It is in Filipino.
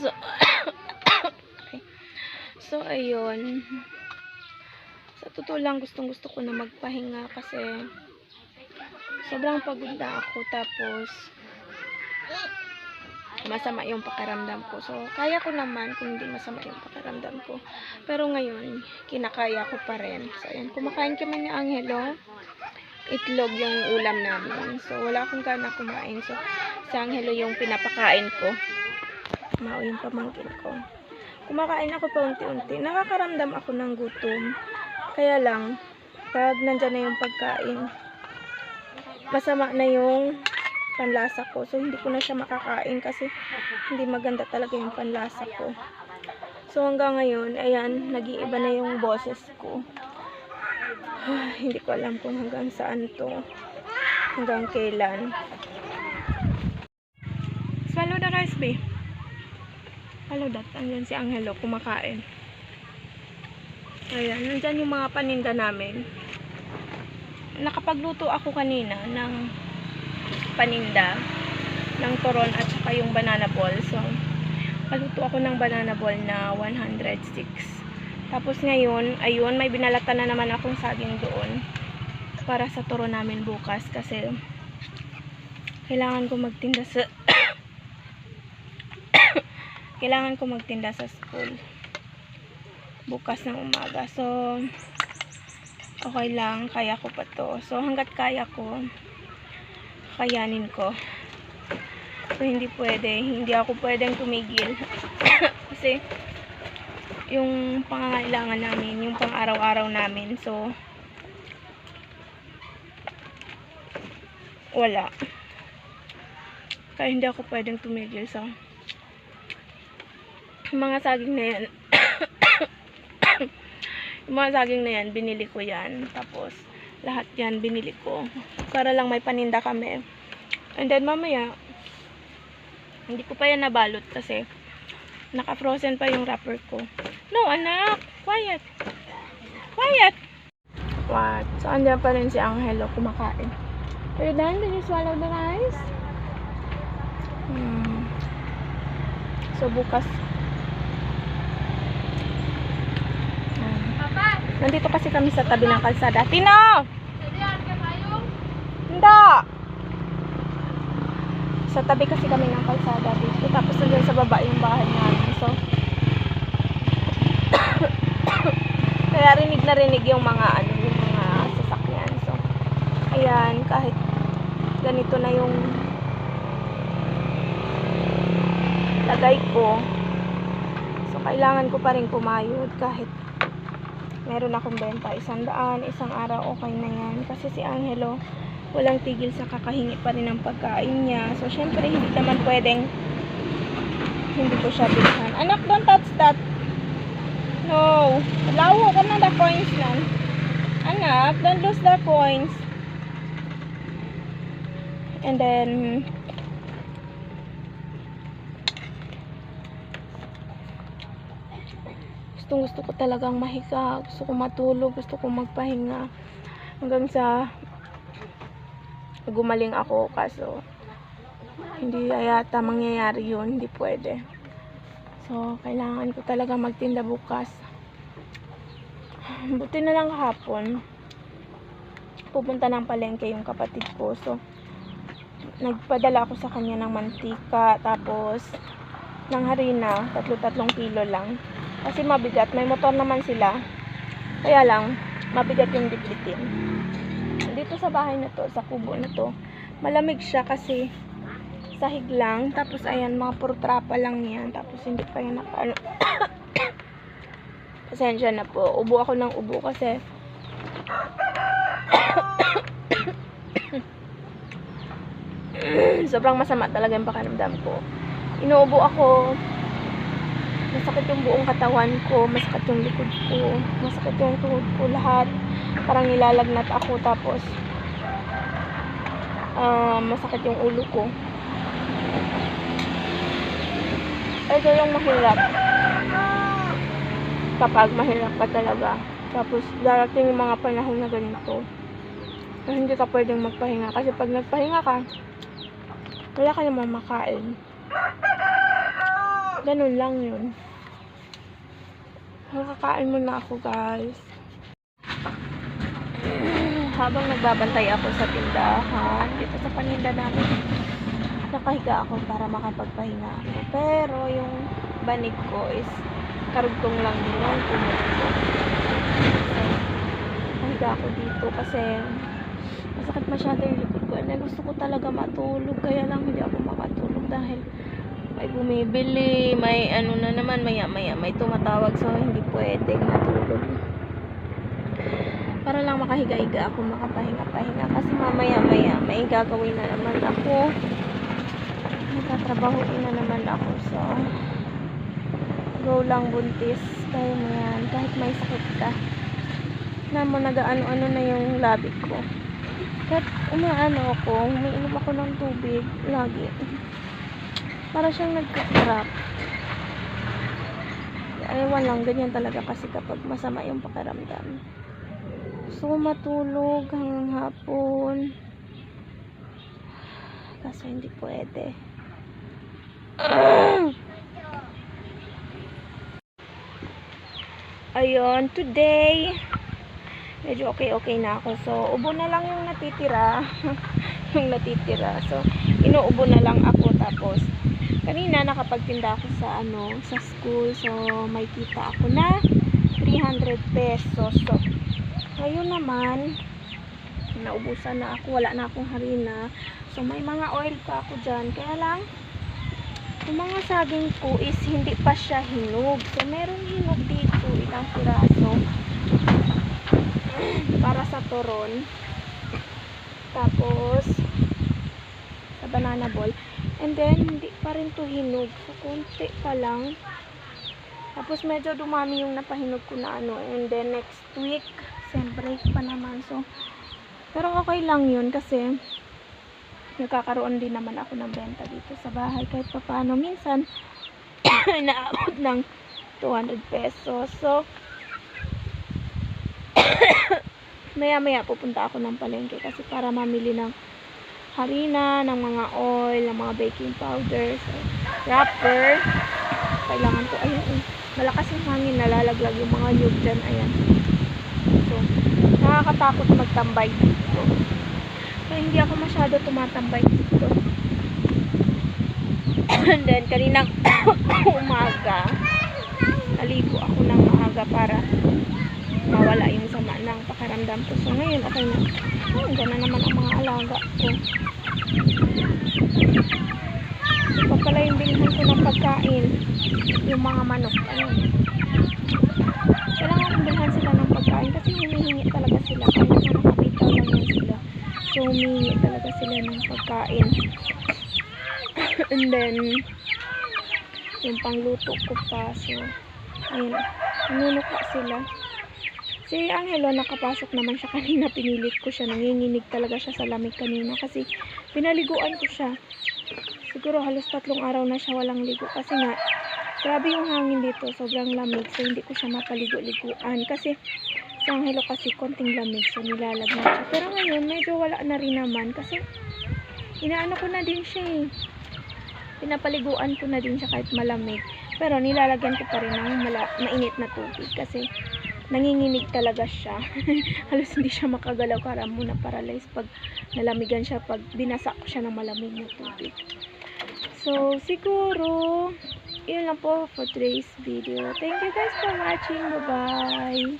so, so, ayun. Sa totoo lang, gustong gusto ko na magpahinga kasi sobrang pagod na ako. Tapos, masama yung pakiramdam ko. So, kaya ko naman kung hindi masama yung pakiramdam ko. Pero ngayon, kinakaya ko pa rin. So, ayan, kumakain kami ni Angelo. Itlog yung ulam namin. So, wala akong gana kumain. So, si Angelo yung pinapakain ko. Mao yung pamangkin ko. Kumakain ako pa unti-unti. Nakakaramdam ako ng gutom. Kaya lang, pag nandyan na yung pagkain, masama na yung panlasa ko. So, hindi ko na siya makakain kasi hindi maganda talaga yung panlasa ko. So, hanggang ngayon, ayan, nag-iiba na yung boses ko. hindi ko alam kung hanggang saan to. Hanggang kailan. Swallow the rice, babe. Hello, dat. Andyan si Angelo, kumakain. Ayan, nandyan yung mga paninda namin. Nakapagluto ako kanina ng paninda ng turon at saka yung banana ball. So, paluto ako ng banana ball na 106. Tapos ngayon, ayun, may binalatan na naman akong saging doon para sa turon namin bukas kasi kailangan ko magtinda sa kailangan ko magtinda sa school bukas ng umaga. So, okay lang, kaya ko pa to. So, hanggat kaya ko, kayanin ko. So, hindi pwede. Hindi ako pwedeng tumigil. Kasi, yung pangangailangan namin, yung pang araw-araw namin. So, wala. Kaya hindi ako pwedeng tumigil. So, yung mga saging na yan, yung mga saging na yan, binili ko yan. Tapos, lahat yan, binili ko. Para lang may paninda kami. And then, mamaya, hindi ko pa yan nabalot kasi naka-frozen pa yung wrapper ko. No, anak! Quiet! Quiet! What? So, andyan pa rin si Angelo kumakain. Are you done? Did you swallow the rice? Hmm. So, bukas. Hmm. Nandito kasi kami sa tabi ng kalsada. Tino! Hindi! Sa tabi kasi kami ng kalsada dito. Tapos nandun sa baba yung bahay namin. So, kaya rinig na rinig yung mga ano, yung mga sasakyan. So, ayan, kahit ganito na yung lagay ko. So, kailangan ko pa rin kumayod kahit meron akong benta isang daan, isang araw, okay na yan. Kasi si Angelo, walang tigil sa kakahingi pa rin ng pagkain niya. So, syempre, hindi naman pwedeng hindi ko siya bilhan. Anak, don't touch that. No. Lawo ka na the coins nan. Anak, don't lose the coins. And then, gustong gusto ko talagang mahiga. Gusto ko matulog. Gusto ko magpahinga. Hanggang sa gumaling ako. Kaso, hindi yata mangyayari yun. Hindi pwede. So, kailangan ko talaga magtinda bukas. Buti na lang kahapon. Pupunta ng palengke yung kapatid ko. So, nagpadala ako sa kanya ng mantika. Tapos, ng harina. Tatlo-tatlong kilo lang. Kasi mabigat. May motor naman sila. Kaya lang, mabigat yung bitbitin. Dito sa bahay na to, sa kubo na to, malamig siya kasi sahig lang. Tapos, ayan, mga puro lang yan. Tapos, hindi pa yan naka, ano, pasensya na po. Ubo ako ng ubo kasi sobrang masama talaga yung pakiramdam ko. Inuubo ako. Masakit yung buong katawan ko. Masakit yung likod ko. Masakit yung tuhod ko. Lahat. Parang nilalagnat ako. Tapos, ah, masakit yung ulo ko. Ito yung mahirap. Kapag mahirap ka talaga. Tapos, darating yung mga panahon na ganito. Na hindi ka pwedeng magpahinga. Kasi pag nagpahinga ka, wala ka namang makain. Ganun lang yun. Nakakain muna ako, guys. Habang nagbabantay ako sa tindahan, dito sa paninda namin, nakahiga ako para makapagpahinga ako. Pero yung banig ko is karugtong lang din yung kumot ko. So, nakahiga ako dito kasi masakit masyado yung likod ko. And gusto ko talaga matulog, kaya lang hindi ako makatulog dahil may bumibili, may ano na naman, maya maya may tumatawag. So hindi pwedeng matulog. Para lang makahiga-higa ako, makapahinga-pahinga. Kasi mamaya maya may gagawin na naman ako. Magtatrabahoin na naman ako so. Go lang buntis. Kaya mo yan. Kahit may sakit ka na mo nagaano-ano na yung labi ko. Kahit umaano ako umiinom ako ng tubig lagi para siyang nagka-crap. Ewan lang, ganyan talaga kasi kapag masama yung pakiramdam. Ko matulog hanggang hapon. Kaso hindi pwede. Ayun, today, medyo okay-okay na ako. So, ubo na lang yung natitira. yung natitira. So, inuubo na lang ako. Tapos, kanina nakapagtinda ako sa ano, sa school. So, may kita ako na 300 pesos. So, ngayon naman, naubusan na ako. Wala na akong harina. So, may mga oil pa ako dyan. Kaya lang, yung mga saging ko is hindi pa siya hinog. So, meron hinog dito, ilang piraso. Para sa turon. Tapos, sa banana ball. And then, hindi pa rin to hinog. So, konti pa lang. Tapos, medyo dumami yung napahinog ko na ano. And then, next week, siyempre, pa naman. So, pero okay lang yun kasi nagkakaroon din naman ako ng benta dito sa bahay kahit pa paano minsan inaabot ng 200 pesos so maya maya pupunta ako ng palengke kasi para mamili ng harina, ng mga oil, ng mga baking powder so, wrapper kailangan ko, ayun eh, malakas yung hangin nalalaglag yung mga nyug dyan, ayan so, nakakatakot magtambay dito So, hindi ako masyado tumatambay dito. And then, kaninang umaga, naligo ako ng maaga para mawala yung sama ng pakiramdam ko. So, ngayon, okay na. Oh, gana naman ang mga alaga ko. Ito pala yung bilhan ko ng pagkain. Yung mga manok. Ayun. Kailangan kong bilhan sila ng pagkain kasi humihingi talaga sila. Kaya nakakabitaw lang yan sila. So, humingi talaga sila ng pagkain. And then, yung pangluto ko pa. So, ayun. Nanunuka sila. Si Angelo, nakapasok naman siya kanina. Pinilit ko siya. Nanginginig talaga siya sa lamig kanina. Kasi, pinaliguan ko siya. Siguro halos tatlong araw na siya walang ligo. Kasi nga, grabe yung hangin dito. Sobrang lamig. So, hindi ko siya mapaligo-liguan. Kasi, si Angelo kasi konting lamig. So, nilalagyan siya. Pero ngayon, medyo wala na rin naman. Kasi, inaano ko na din siya eh. Pinapaliguan ko na din siya kahit malamig. Pero, nilalagyan ko pa rin ng mala- mainit na tubig. Kasi, nanginginig talaga siya. Halos hindi siya makagalaw para muna paralyze pag nalamigan siya pag binasa ko siya ng malamig na tubig. So, siguro, yun lang po for today's video. Thank you guys for watching. Bye-bye!